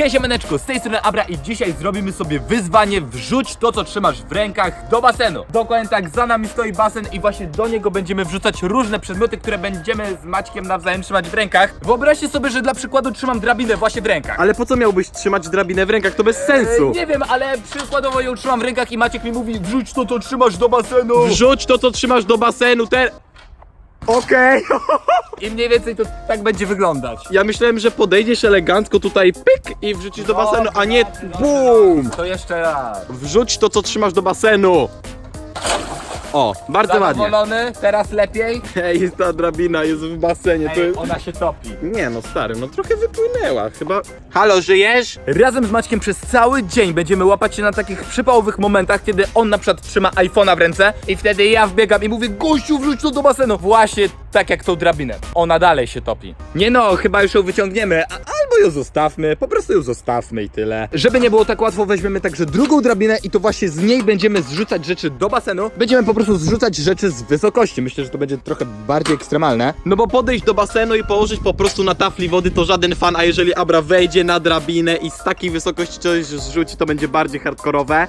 Hej siemaneczko, z tej strony Abra i dzisiaj zrobimy sobie wyzwanie wrzuć to co trzymasz w rękach do basenu. Dokładnie tak, za nami stoi basen i właśnie do niego będziemy wrzucać różne przedmioty, które będziemy z Maćkiem nawzajem trzymać w rękach. Wyobraźcie sobie, że dla przykładu trzymam drabinę właśnie w rękach. Ale po co miałbyś trzymać drabinę w rękach? To bez E, sensu. nie wiem, ale przykładowo ją trzymam w rękach i Maciek mi mówi wrzuć to co trzymasz do basenu. Wrzuć to, co trzymasz do basenu, te... Okej. I mniej więcej to tak będzie wyglądać. Ja myślałem, że podejdziesz elegancko tutaj, pyk, i wrzucisz do basenu, a nie BUM! To jeszcze raz. Wrzuć to, co trzymasz do basenu. O, bardzo ładnie. Zadowolony? Teraz lepiej? Ej, ta drabina jest w basenie, to Ej, jest... ona się topi. Nie no, stary, no trochę wypłynęła, chyba... Halo, żyjesz? Razem z Maćkiem przez cały dzień będziemy łapać się na takich przypałowych momentach, kiedy on na przykład trzyma iPhone'a w ręce i wtedy ja wbiegam i mówię gościu wrzuć to do basenu. Właśnie tak jak tą drabinę. Ona dalej się topi. Nie no, chyba już ją wyciągniemy, a, albo ją zostawmy, po prostu ją zostawmy i tyle. Żeby nie było tak łatwo, weźmiemy także drugą drabinę i to właśnie z niej będziemy zrzucać rzeczy do basenu. Będziemy po prostu zrzucać rzeczy z wysokości. Myślę, że to będzie trochę bardziej ekstremalne. No bo podejść do basenu i położyć po prostu na tafli wody to żaden fan, a jeżeli Abra wejdzie na drabinę i z takiej wysokości coś zrzuci, to będzie bardziej hardkorowe.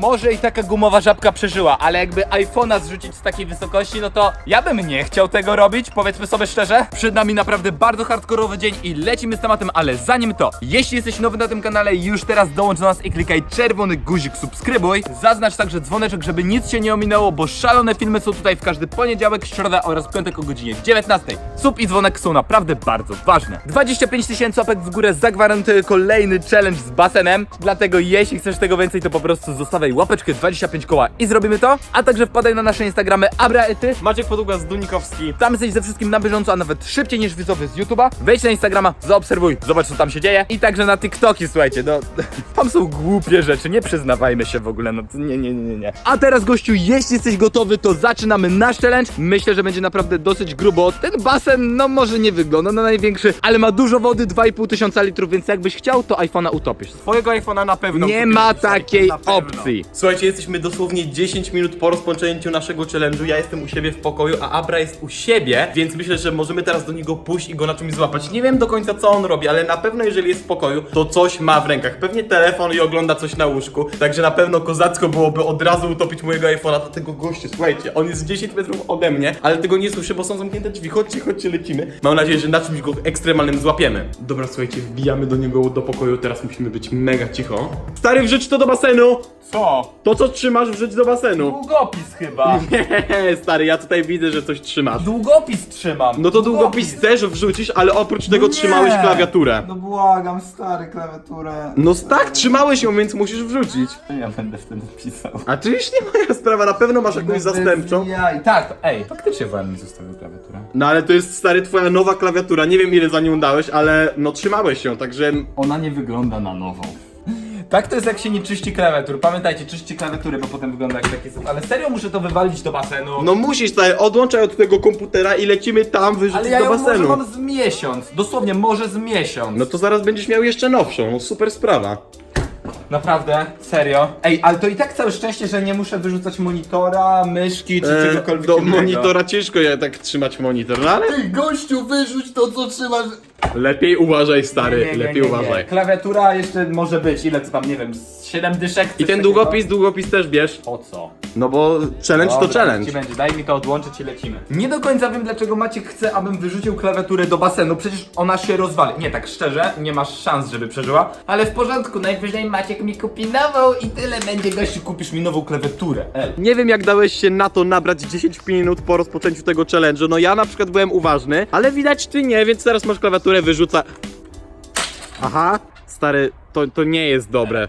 Może i taka gumowa żabka przeżyła, ale jakby iPhone'a zrzucić z takiej wysokości, no to ja bym nie chciał tego robić, powiedzmy sobie szczerze. Przed nami naprawdę bardzo hardkorowy dzień i lecimy z tematem, ale zanim to, jeśli jesteś nowy na tym kanale, już teraz dołącz do nas i klikaj czerwony guzik subskrybuj. Zaznacz także dzwoneczek, żeby nic się nie ominęło, bo szalone filmy są tutaj w każdy poniedziałek, środę oraz piątek o godzinie 19. Sub i dzwonek są naprawdę bardzo ważne. 25 tysięcy łapek w górę zagwarantuje kolejny challenge z basenem, dlatego jeśli chcesz tego więcej, to po prostu zostawiaj łapeczkę 25 koła i zrobimy to, a także wpadaj na nasze Instagramy Abraety. Maciek Podługa z Dunikowski. Tam jesteś ze wszystkim na bieżąco, a nawet szybciej niż widzowie z YouTube'a. Wejdź na Instagrama, zaobserwuj, zobacz co tam się dzieje. I także na TikToki, słuchajcie, no tam są głupie rzeczy, nie przyznawajmy się w ogóle, no to nie, nie, nie, nie, nie. A teraz gościu, jeśli jesteś gotowy, to zaczynamy nasz challenge. Myślę, że będzie naprawdę dosyć grubo. Ten basen, no może nie wygląda na największy, ale ma dużo wody, 2,5 tysiąca litrów, więc jakbyś chciał, to iPhone'a utopisz. Twojego iPhone'a na pewno. Nie ma dzisiaj, takiej na pewno. opcji. Słuchajcie, jesteśmy dosłownie 10 minut po rozpoczęciu naszego challenge'u. Ja jestem u siebie w pokoju, a Abra jest u siebie, więc myślę, że możemy teraz do niego pójść i go na czymś złapać. Nie wiem do końca co on robi, ale na pewno jeżeli jest w pokoju, to coś ma w rękach. Pewnie telefon i ogląda coś na łóżku. Także na pewno kozacko byłoby od razu utopić mojego iPhone'a do tego gościa. Słuchajcie, on jest 10 metrów ode mnie, ale tego nie słyszę, bo są zamknięte drzwi. Chodźcie, chodźcie, lecimy. Mam nadzieję, że na czymś go ekstremalnym złapiemy. Dobra, słuchajcie, wbijamy do niego do pokoju. Teraz musimy być mega cicho. Stary, wrzuć to do basenu! Co? To co trzymasz wrzuć do basenu. Długopis chyba. Nie, stary, ja tutaj widzę, że coś trzymasz. Długopis trzymam. No to długopis też wrzucisz, ale oprócz tego nie. trzymałeś klawiaturę. No błagam, stary, klawiaturę. No tak, trzymałeś ją, więc musisz wrzucić. Ja będę wtedy pisał. A już nie moja sprawa, na pewno masz jakąś zastępczą. Jaj, Tak, to, ej, faktycznie Wam mi zostawił klawiaturę. No ale to jest stary twoja nowa klawiatura. Nie wiem ile za nią dałeś, ale no trzymałeś ją, także. ona nie wygląda na nową. Tak to jest jak się nie czyści klawiatur. Pamiętajcie, czyści klawiatury, bo potem wygląda jak takie są. Ale serio muszę to wywalić do basenu. No musisz stary, odłączaj od tego komputera i lecimy tam wyrzucić ale ja do ją może basenu. mam z miesiąc. Dosłownie może z miesiąc. No to zaraz będziesz miał jeszcze nowszą, no super sprawa. Naprawdę? Serio? Ej, ale to i tak całe szczęście, że nie muszę wyrzucać monitora, myszki czy E, czegokolwiek do innego. monitora ciężko ja tak trzymać monitor, no ale Ty, gościu, wyrzuć to, co trzymasz. Lepiej uważaj stary, Nie, nie, nie, lepiej nie, nie. uważaj. Klawiatura jeszcze może być, ile to tam, nie wiem, z 7 dyszek? I ten takiego? długopis, długopis też bierz. Po co? No bo challenge to Dobra, challenge. Ci będzie. Daj mi to odłączyć i lecimy. Nie do końca wiem, dlaczego Maciek chce, abym wyrzucił klawiaturę do basenu. Przecież ona się rozwali. Nie, tak szczerze, nie masz szans, żeby przeżyła. Ale w porządku, najwyżej Maciek mi kupi nową i tyle będzie. Gościu, kupisz mi nową klawiaturę. Ej. Nie wiem jak dałeś się na to nabrać 10 minut po rozpoczęciu tego challenge'u. No ja na przykład byłem uważny, ale widać ty nie, więc teraz masz klawiaturę, wyrzuca. Aha, stary, to, to nie jest dobre.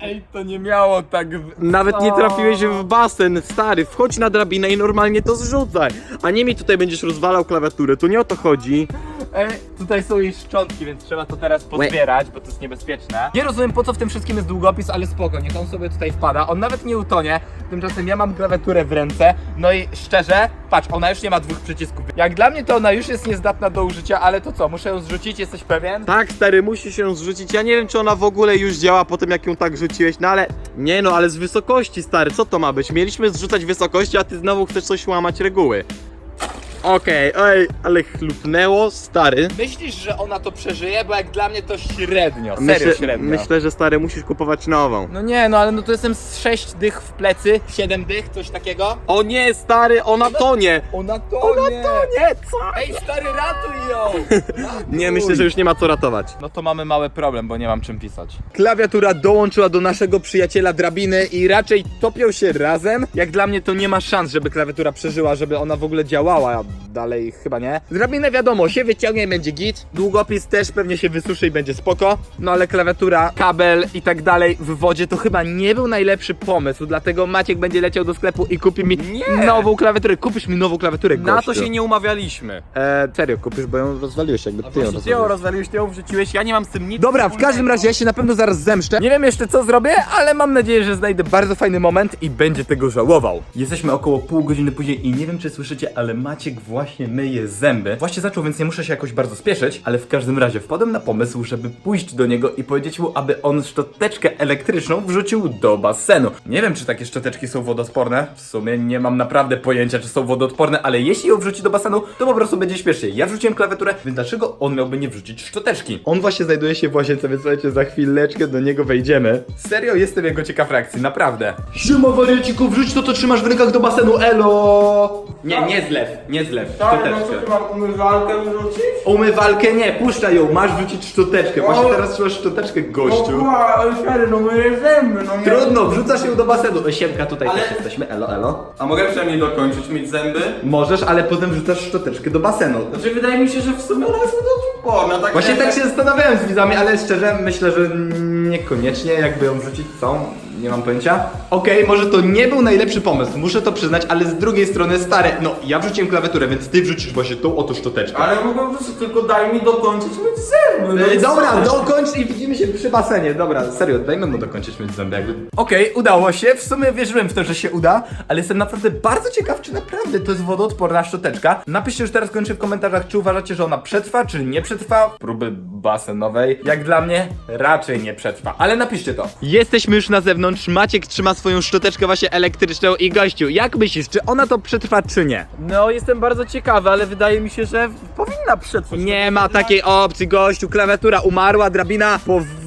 Ej, to nie miało tak... w- Nawet nie trafiłeś w basen, stary, wchodź na drabinę i normalnie to zrzucaj. A nie mi tutaj będziesz rozwalał klawiaturę, to nie o to chodzi. Ej, tutaj są jej szczątki, więc trzeba to teraz pozbierać, bo to jest niebezpieczne. Nie rozumiem po co w tym wszystkim jest długopis, ale spoko, niech on sobie tutaj wpada. On nawet nie utonie. Tymczasem ja mam klawiaturę w ręce. No i szczerze, patrz, ona już nie ma dwóch przycisków. Jak dla mnie to ona już jest niezdatna do użycia, ale to co, muszę ją zrzucić, jesteś pewien? Tak, stary, musi się zrzucić. Ja nie wiem, czy ona w ogóle już działa po tym, jak ją tak rzuciłeś, no ale. Nie no, ale z wysokości, stary, co to ma być? Mieliśmy zrzucać wysokości, a ty znowu chcesz coś łamać reguły. Okej, ej, ale chlupnęło, stary. Myślisz, że ona to przeżyje? Bo jak dla mnie to średnio, serio Myślę, średnio. myślę, że stary, musisz kupować nową. No nie, no ale no to jestem z 6 dych w plecy, 7 dych, coś takiego. O nie, stary, ona tonie! Ona to Ona nie. tonie, co? Ej, stary, ratuj ją! Nie, myślę, że już nie ma co ratować. No to mamy mały problem, bo nie mam czym pisać. Klawiatura dołączyła do naszego przyjaciela drabiny i raczej topią się razem. Jak dla mnie to nie ma szans, żeby klawiatura przeżyła, żeby ona w ogóle działała. Dalej chyba nie. Drabinę wiadomo, się wyciągnie i będzie git. Długopis też pewnie się wysuszy i będzie spoko. No ale klawiatura, kabel i tak dalej w wodzie to chyba nie był najlepszy pomysł. Dlatego Maciek będzie leciał do sklepu i kupi mi Nie. nową klawiaturę. Kupisz mi nową klawiaturę, Na to gościu. się nie umawialiśmy. E, serio, kupisz, bo ją rozwaliłeś, jakby ty ją Ty ją rozwaliłeś. rozwaliłeś, ty ją wrzuciłeś, ja nie mam z tym nic Dobra, w każdym razie ja się na pewno zaraz zemszczę. Nie wiem jeszcze co zrobię, ale mam nadzieję, że znajdę bardzo fajny moment i będzie tego żałował. Jesteśmy około pół godziny później i nie wiem czy słyszycie, ale Maciek właśnie myje zęby. Właśnie zaczął, więc nie muszę się jakoś bardzo spieszyć, ale w każdym razie wpadłem na pomysł, żeby pójść do niego i powiedzieć mu, aby on szczoteczkę elektryczną wrzucił do basenu. Nie wiem czy takie szczoteczki są wodoodporne. W sumie nie mam naprawdę pojęcia czy są wodoodporne, ale jeśli ją wrzuci do basenu, to po prostu będzie śmiesznie. Ja wrzuciłem klawiaturę, więc dlaczego on miałby nie wrzucić szczoteczki? On właśnie znajduje się w łazience, więc słuchajcie, za chwileczkę do niego wejdziemy. Serio, jestem jego ciekaw reakcji, naprawdę. Siema wariaciku, wrzuć to, co trzymasz w rękach do basenu, elo! Nie, nie zlew, nie zlew, szczoteczkę. mam umywalkę wrzucić? Umywalkę nie, puszczaj ją, masz wrzucić szczoteczkę. Właśnie teraz trzymasz szczoteczkę, gościu. ale stary, no myję zęby, no nie. Trudno, wrzucasz ją do basenu. E, Siemka, tutaj też jesteśmy, elo, elo. A mogę przynajmniej dokończyć myć zęby? Możesz, ale potem wrzucasz szczoteczkę do basenu. Znaczy wydaje mi się, że w sumie ona jest wodoodporna, tak Właśnie tak się zastanawiałem z widzami, ale szczerze myślę, że niekoniecznie jakby ją wrzucić całą, nie mam pojęcia. Okej, może to nie był najlepszy pomysł, muszę to przyznać, ale z drugiej strony stary, no ja wrzuciłem klawiaturę, więc ty wrzucisz właśnie tą oto szczoteczkę. Ale mogę wrzucić, tylko daj mi dokończyć myć zęby. E, no dobra, co? dokończ i widzimy się przy basenie. Dobra, serio, dajmy mu dokończyć mieć zęby jakby. Okej, udało się. W sumie wierzyłem w to, że się uda, ale jestem naprawdę bardzo ciekaw, czy naprawdę to jest wodoodporna szczoteczka. Napiszcie już teraz kończę w komentarzach, czy uważacie, że ona przetrwa, czy nie przetrwa próby basenowej. Jak dla mnie, raczej nie przetrwa. Ale napiszcie to. Jesteśmy już na zewnątrz. Maciek trzyma swoją szczoteczkę właśnie elektryczną i gościu, jak myślisz, czy ona to przetrwa, czy nie? No jestem bardzo ciekawy, ale wydaje mi się, że powinna przetrwać. Nie ma takiej opcji, gościu. Klawiatura umarła, drabina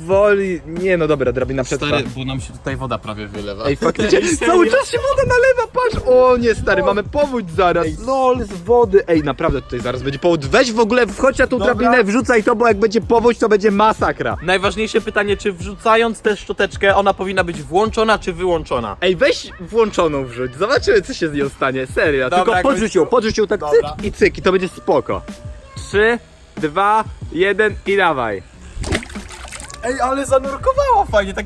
powoli. Nie no dobra, drabina przetrwa. Stary, bo nam się tutaj woda prawie wylewa. Ej, faktycznie, cały czas się woda nalewa, patrz! O nie, stary, mamy powódź zaraz. LOL z wody. Ej, naprawdę tutaj zaraz będzie powódź. Weź w ogóle, wchodź na tą Dobra. drabinę, wrzucaj to, bo jak będzie powódź, to będzie masakra. Najważniejsze pytanie, czy wrzucając tę szczoteczkę, ona powinna być włączona czy wyłączona? Ej, weź włączoną wrzuć, zobaczymy co się z nią stanie, serio. Dobra, Tylko jakoś- podrzuć ją, podrzuć ją tak Dobra. cyk i cyk i to będzie spoko. Trzy, dwa, jeden i dawaj. Ej, ale zanurkowała fajnie, tak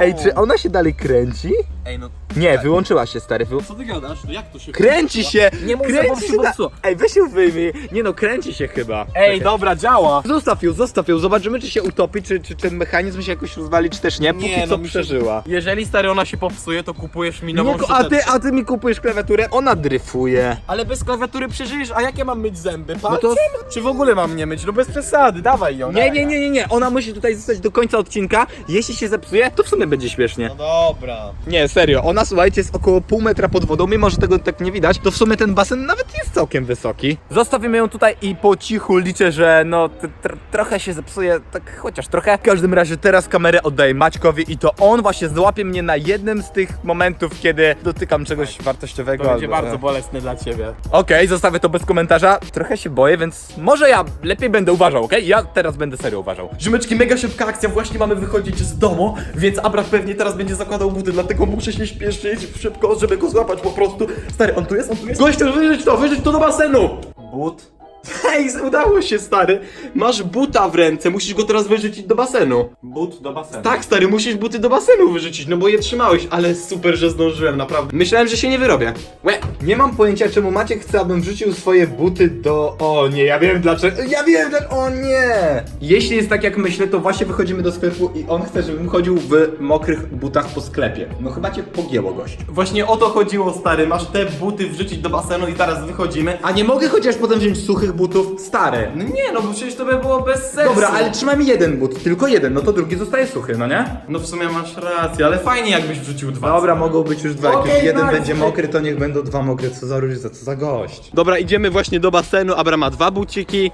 Ej, czy ona się dalej kręci? Ej, no Nie, wyłączyła się, stary. Wy... co ty gadasz? No jak to się Kręci się! Nie mów, kręci się na... Ej, weź ją wyjmij. Nie no, kręci się chyba. Ej, dobra, działa! Zostaw ją, zostaw ją, zobaczymy czy się utopi, czy, czy ten mechanizm się jakoś rozwali, czy też nie. Póki Nie, co no mi się- przeżyła. Jeżeli stary ona się popsuje, to kupujesz mi nową Nie, a ty, a ty mi kupujesz klawiaturę, ona dryfuje. Ale bez klawiatury przeżyjesz, a jakie mam myć zęby? No Palcem? to- Czy w ogóle mam nie myć? No bez przesady, dawaj ją. Nie, dawaj. nie, nie, nie, nie, ona musi tutaj zostać do końca odcinka. Jeśli się zepsuje, to w sumie będzie śmiesznie. No dobra. Nie, serio, ona słuchajcie jest około pół metra pod wodą, mimo że tego tak nie widać, to w sumie ten basen nawet jest całkiem wysoki. Zostawimy ją tutaj i po cichu liczę, że no tr- trochę się zepsuje, tak chociaż trochę. W każdym razie teraz kamerę oddaję Maćkowi i to on właśnie złapie mnie na jednym z tych momentów, kiedy dotykam czegoś wartościowego. To będzie albo- bardzo bolesne dla ciebie. Okej, zostawię to bez komentarza. Trochę się boję, więc może ja lepiej będę uważał, okej? Ja teraz będę serio uważał. Ziomeczki, mega szybka akcja, właśnie mamy wychodzić z domu, więc Abra pewnie teraz będzie zakładał buty, dlatego muszę się śpieszyć szybko, żeby go złapać po prostu. Stary, on tu jest, on tu jest? Gościu, wyrzuć to, wyrzuć to do basenu! But. Hej, udało się, stary! Masz buta w ręce, musisz go teraz wyrzucić do basenu. But do basenu. Tak, stary, musisz buty do basenu wyrzucić, no bo je trzymałeś, ale super, że zdążyłem, naprawdę. Myślałem, że się nie wyrobię. Łe, Nie mam pojęcia, czemu Maciek chce, abym wrzucił swoje buty do... O nie, ja wiem dlaczego... Ja wiem dlaczego... O nie! Jeśli jest tak jak myślę, to właśnie wychodzimy do sklepu i on chce, żebym chodził w mokrych butach po sklepie. No chyba cię pogięło, gość. Właśnie o to chodziło, stary, masz te buty wrzucić do basenu i zaraz wychodzimy. A nie mogę chociaż potem wziąć suchych tych butów, stary. No nie, no bo przecież to by było bez sensu. Dobra, ale trzymamy jeden but, tylko jeden, no to drugi zostaje suchy, no nie? No w sumie masz rację, ale fajnie jakbyś wrzucił dwa. Dobra, mogą być już dwa. Jak Okej, już jeden nice. będzie mokry, to niech będą dwa mokre. Co za różnica, co za gość. Dobra, idziemy właśnie do basenu, Abra ma dwa buciki.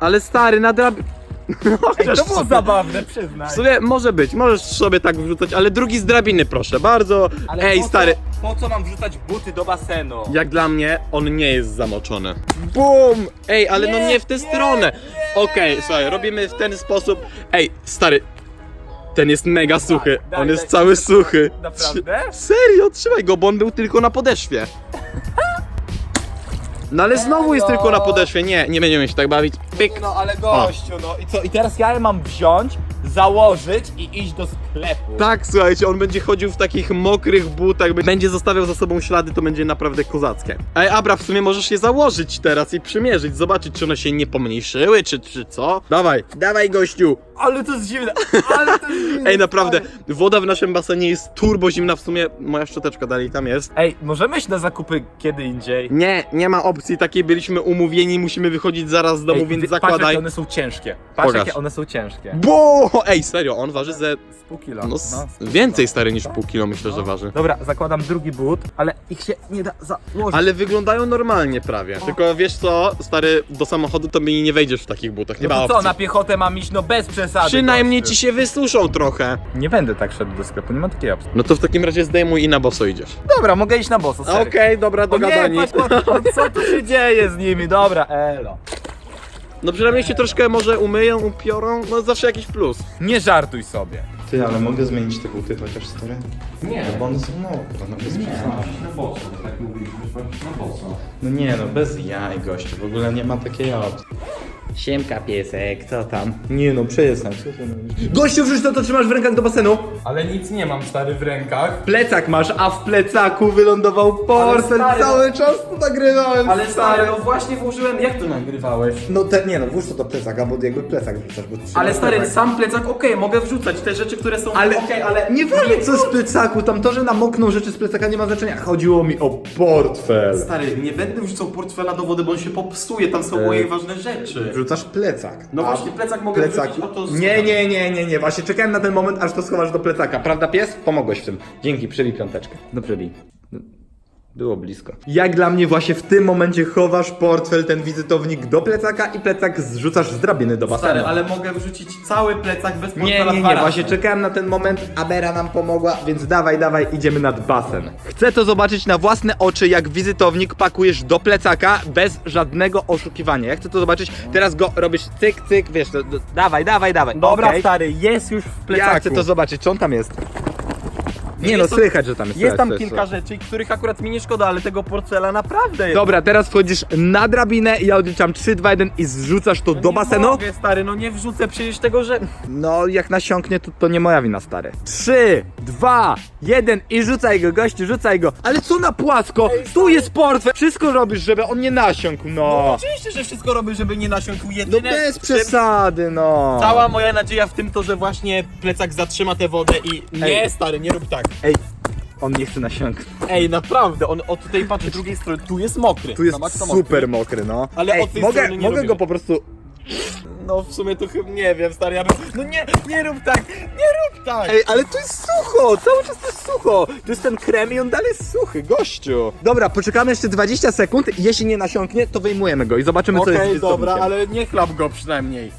Ale stary, na drab... Ej, to było zabawne, przyznaj. W sumie może być, możesz sobie tak wrzucać, ale drugi z drabiny proszę, bardzo. Ej, po stary, po co mam wrzucać buty do basenu? jak dla mnie on nie jest zamoczony. Bum! Ej, ale no nie w tę stronę. Okej, słuchaj, robimy w ten sposób. Ej, stary, ten jest mega suchy. daj, On jest daj. cały suchy. Naprawdę? Trzy- Serio, trzymaj go, bo on był tylko na podeszwie. No ale znowu jest tylko na podeszwie. Nie, nie będziemy się tak bawić. Pyk. No ale gościu, no i co? I teraz ja je mam wziąć, założyć i iść do sklepu. Tak, słuchajcie, on będzie chodził w takich mokrych butach, będzie zostawiał za sobą ślady, to będzie naprawdę kozackie. Ej, Abra, w sumie możesz je założyć teraz i przymierzyć, zobaczyć, czy one się nie pomniejszyły, czy, czy co. Dawaj, dawaj gościu. Ale to jest zimne, ale to jest zimne. Ej, naprawdę, woda w naszym basenie jest turbo zimna, w sumie moja szczoteczka dalej tam jest. Ej, możemy iść na zakupy kiedy indziej? Nie, nie ma opcji takiej, byliśmy umówieni, musimy wychodzić zaraz z domu, Ej, więc wy- Patrz zakładaj. jakie one są ciężkie. Patrz Pokaż. jakie one są ciężkie. Bo! Ej, serio, on waży ze... Z pół kilo. No, s- no. więcej stary niż pół kilo myślę, że waży. Dobra, zakładam drugi but, ale ich się nie da założyć. Ale wyglądają normalnie prawie. Tylko wiesz co, stary, do samochodu to mi nie wejdziesz w takich butach, nie no ma to co, opcji. na piechotę mam iść? No bez przesady. Przynajmniej gościu. ci się wysuszą trochę. Nie będę tak szedł do sklepu, nie ma takiej opcji. No to w takim razie zdejmuj i na boso idziesz. Dobra, mogę iść na boso, serio. Okej, dobra, O nie, dogadani. patrz, patrz, patrz, co tu się dzieje z nimi? Dobra, elo. No przynajmniej się troszkę może umyją, upiorą, no zawsze jakiś plus. Nie żartuj sobie. Ty, ale mogę zmienić te buty chociaż stary? Nie. Bo one są mokre, no bez przesady. na boso, tak mówiliśmy, na boso. No nie no, bez jaj gościu, w ogóle nie ma takiej opcji. Siemka piesek, co tam? Nie no, przestań? Gościu, wrzuć to, co trzymasz w rękach do basenu. Ale nic nie mam stary w rękach. Plecak masz, a w plecaku wylądował portfel. stary, Cały czas to nagrywałem, Ale stary, no właśnie włożyłem, jak to nagrywałeś? No te, nie no, włóż to do plecaka, bo jakby plecak wrzucasz, bo trzymasz Ale stary, plecak. sam plecak, okej, mogę wrzucać te rzeczy, które są Ale, okej, ale... Nieważne co z plecaku, tam to, że namokną rzeczy z plecaka nie ma znaczenia. Chodziło mi o portfel. Stary, nie będę wrzucał portfela do wody, bo on się popsuje, tam są moje ważne rzeczy. Wrzucasz plecak. No właśnie, plecak mogę plecak. wrzucić, a to Nie, nie, nie, nie, nie. Właśnie czekałem na ten moment, aż to schowasz do plecaka. Prawda, pies? Pomogłeś w tym. Dzięki, przybij piąteczkę. No przybij. Było blisko. Jak dla mnie właśnie w tym momencie chowasz portfel, ten wizytownik do plecaka i plecak zrzucasz z drabiny do basenu. Stary, ale mogę wrzucić cały plecak bez Nie, portfela nie, dwa nie, razy. właśnie czekałem na ten moment, Abera nam pomogła, więc dawaj, dawaj, idziemy nad basen. Chcę to zobaczyć na własne oczy, jak wizytownik pakujesz do plecaka bez żadnego oszukiwania. Ja chcę to zobaczyć, teraz go robisz cyk, cyk, wiesz, to, to, dawaj, dawaj, dawaj. Dobra, Okej. stary, jest już w plecaku. Ja chcę to zobaczyć, czy on tam jest. Nie no, Jest to- słychać, że tam jest. Jest tam kilka rzeczy, których akurat mi nie szkoda, ale tego portfela naprawdę jest. Dobra, teraz wchodzisz na drabinę, ja odliczam 3, 2, 1 i zrzucasz to do nie basenu. Mogę, stary, no nie wrzucę przecież tego, że... No, jak nasiąknie, to, to nie moja wina, stary. 3, 2, 1 i rzucaj go, gościu, rzucaj go. Ale co na płasko? tu jest portfel. Wszystko robisz, żeby on nie nasiąkł, no. Oczywiście, że wszystko robię, żeby nie nasiąkł No jedyne... bez przesady, no. Cała moja nadzieja w tym to, że właśnie plecak zatrzyma tę wodę i... Nie, Ej. stary, nie rób tak. Ej, on nie chce nasiąknąć. Ej, naprawdę, on o tutaj patrzy drugiej strony, tu jest mokry. Tu jest Na maksa super mokry, no. Ale Ej, od tej mogę, strony nie mogę robię. go po prostu... No w sumie to chyba nie wiem, stary, ja bym... No nie, nie rób tak, nie rób tak! Ej, ale tu jest sucho, cały czas to jest sucho. Tu jest ten krem i on dalej jest suchy, gościu. Dobra, poczekamy jeszcze 20 sekund. Jeśli nie nasiąknie, to wyjmujemy go i zobaczymy, co Okej, jest z dobra, ale nie chlap go przynajmniej.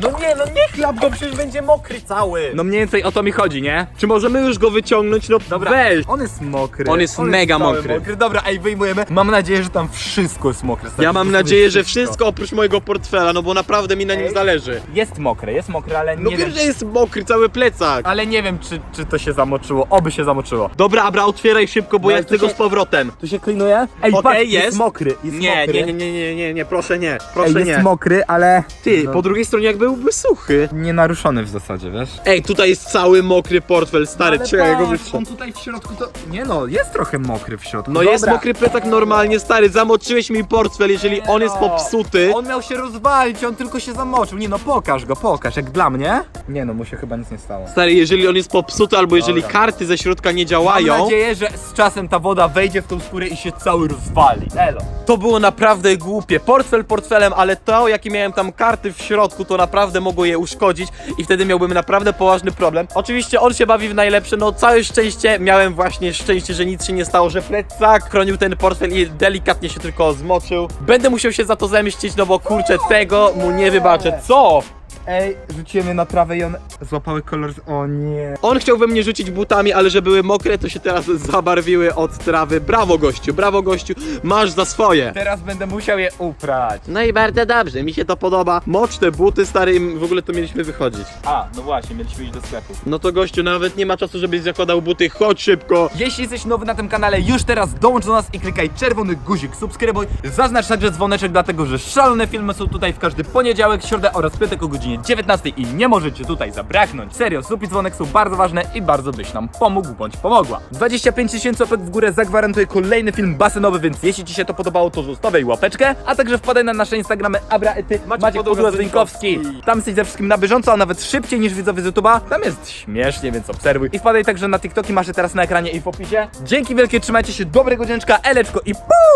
No nie, no nie chlap go, przecież będzie mokry cały. No mniej więcej o to mi chodzi, nie? Czy możemy już go wyciągnąć? No Dobra, weź! on jest mokry. On jest mega cały mokry. Dobra, ej, wyjmujemy. Mam nadzieję, że tam wszystko jest mokre. stary. Ja mam nadzieję, że wszystko oprócz mojego portfela, no bo naprawdę mi na nim Ej. zależy. Jest mokre, jest mokre, ale No nie wiem, wiem... że jest mokry cały plecak. Ale nie wiem, czy, czy to się zamoczyło. Oby się zamoczyło. Dobra, Abra, otwieraj szybko, bo No, ja ale chcę to go się- z powrotem. Tu się klinuje? Ej, Okej, patrz, jest. jest. mokry, jest Nie, mokry. nie, nie, nie, nie, nie, nie, proszę nie, proszę Ej, jest nie. mokry, ale... Ty, No. po drugiej stronie jakby byłby suchy. Nienaruszony w zasadzie, wiesz? Ej, tutaj jest cały mokry portfel, stary, Ale czekaj, go patrz, on tutaj w środku to... Nie no, jest trochę mokry w środku. No jest Dobra. mokry plecak normalnie, stary, zamoczyłeś mi portfel, jeżeli on jest no. popsuty. On miał się rozwalić, on tylko się zamoczył. Nie no, pokaż go, pokaż, jak dla mnie. Nie no, mu się chyba nic nie stało. Stary, jeżeli on jest popsuty, albo jeżeli Dobra. karty ze środka nie Mam działają, nadzieję, że z czasem ta woda wejdzie w tą skórę i się cały rozwali. Elo. to było naprawdę głupie. Portfel portfelem, ale to, jakie miałem tam karty w środku, to naprawdę mogło je uszkodzić i wtedy miałbym naprawdę poważny problem. Oczywiście on się bawi w najlepsze, no całe szczęście, miałem właśnie szczęście, że nic się nie stało, że plecak chronił ten portfel i delikatnie się tylko zmoczył. Będę musiał się za to zemścić, no bo kurczę, tego mu nie wybaczę. Co? Ej, rzuciłem je na trawę i one złapały kolor... z- O nie. On chciał we mnie rzucić butami, ale że były mokre, to się teraz zabarwiły od trawy. Brawo gościu, brawo gościu, masz za swoje. Teraz będę musiał je uprać. No i bardzo dobrze, mi się to podoba. Mocz te buty, stary, i w ogóle to mieliśmy wychodzić. A, no właśnie, mieliśmy iść do sklepu. No to gościu, nawet nie ma czasu, żebyś zakładał buty, chodź szybko. Jeśli jesteś nowy na tym kanale, już teraz dołącz do nas i klikaj czerwony guzik subskrybuj. Zaznacz także dzwoneczek, dlatego że szalone filmy są tutaj w każdy poniedziałek, środę oraz piątek o godzinie 19 i nie możecie tutaj zabraknąć. Serio, sub i dzwonek są bardzo ważne i bardzo byś nam pomógł bądź pomogła. 25 tysięcy łapek w górę zagwarantuje kolejny film basenowy, więc jeśli Ci się to podobało, to zostawiaj łapeczkę, a także wpadaj na nasze Instagramy Abraety, Maciek Podłodzyńkowski. Tam jesteś ze wszystkim na bieżąco, a nawet szybciej niż widzowie z YouTube'a. Tam jest śmiesznie, więc obserwuj. I wpadaj także na TikToki, masz je teraz na ekranie i w opisie. Dzięki wielkie, trzymajcie się, dobrego dzięczka, eleczko i puu!